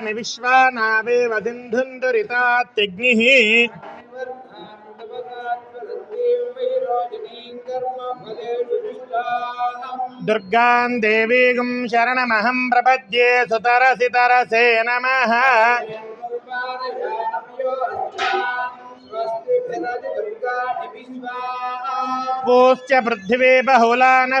విశ్వానావేవ సింధుందురితాత్యగ్నిః దుర్గాం దేవీగం శరణమహం ప్రపద్యే సుతరసి తరసే నమః. పూశ్చ పృథివీ బహుళా న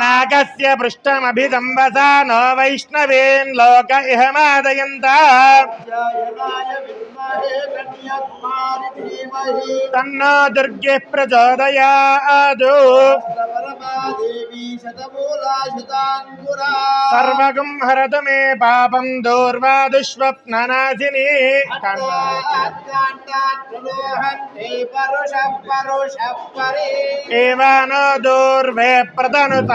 నాగస్య పృష్టమభిదంబసా నో వైష్ణవేన్ లోక ఇహ మాదయంత తన్నో దుర్గే ప్రచోదయాదు సర్వగం హరతు మే పాపం దూర్వా దుష్వప్ననాశిని ఏవానో దూర్వే ప్రతను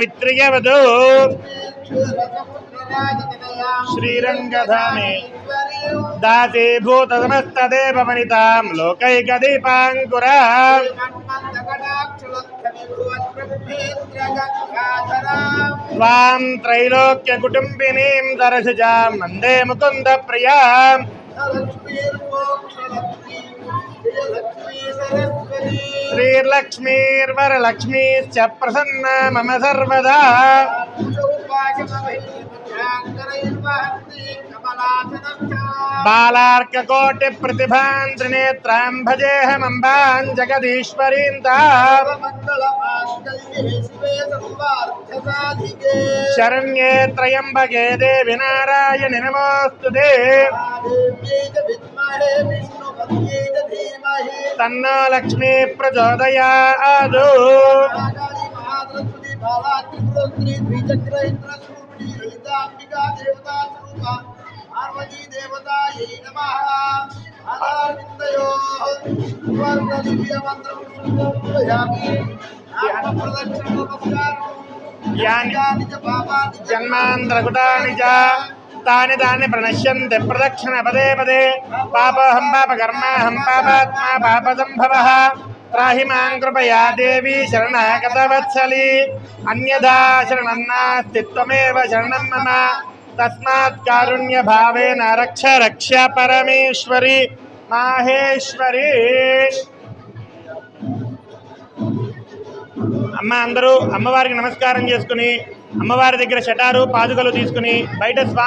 విత్రియవదు శ్రీరంగధామే దాసే భూతమస్తదేవ వనితాం లోకైకదీపాంకురా త్వాం త్రైలోక్య కుటుంబినీం దర్శజాం వందే ముకుంద ప్రియాం श्रीर्लक्ष्मीर्वरलक्ष्मीश्च प्रसन्न मम सर्वदा बालार्ककोटिप्रतिभान् त्रिनेत्रां भजेऽहमम्बां जगदीश्वरी శరణ్యే త్రయంబకే దేవి నారాయణి నమోస్తుతే తన్నో లక్ష్మీ ప్రచోదయాదు జన్మాంధ్రకుటాని చ తాని తాని ప్రణశ్యంతి ప్రదక్షిణ పదే పదే పాపహం పాపకర్మాహం పాపాత్మా పాపసంభవ త్రాహి మాం కృపయా దేవి శరణాగతవత్సలి అన్యథా శరణం నాస్తి త్వమేవ శరణం మమ తస్మాత్ కారుణ్య భావేన రక్ష రక్ష పరమేశ్వరి అమ్మ అందరూ అమ్మవారికి నమస్కారం చేసుకుని అమ్మవారి దగ్గర షటారు పాదుకలు తీసుకుని బయట స్వామి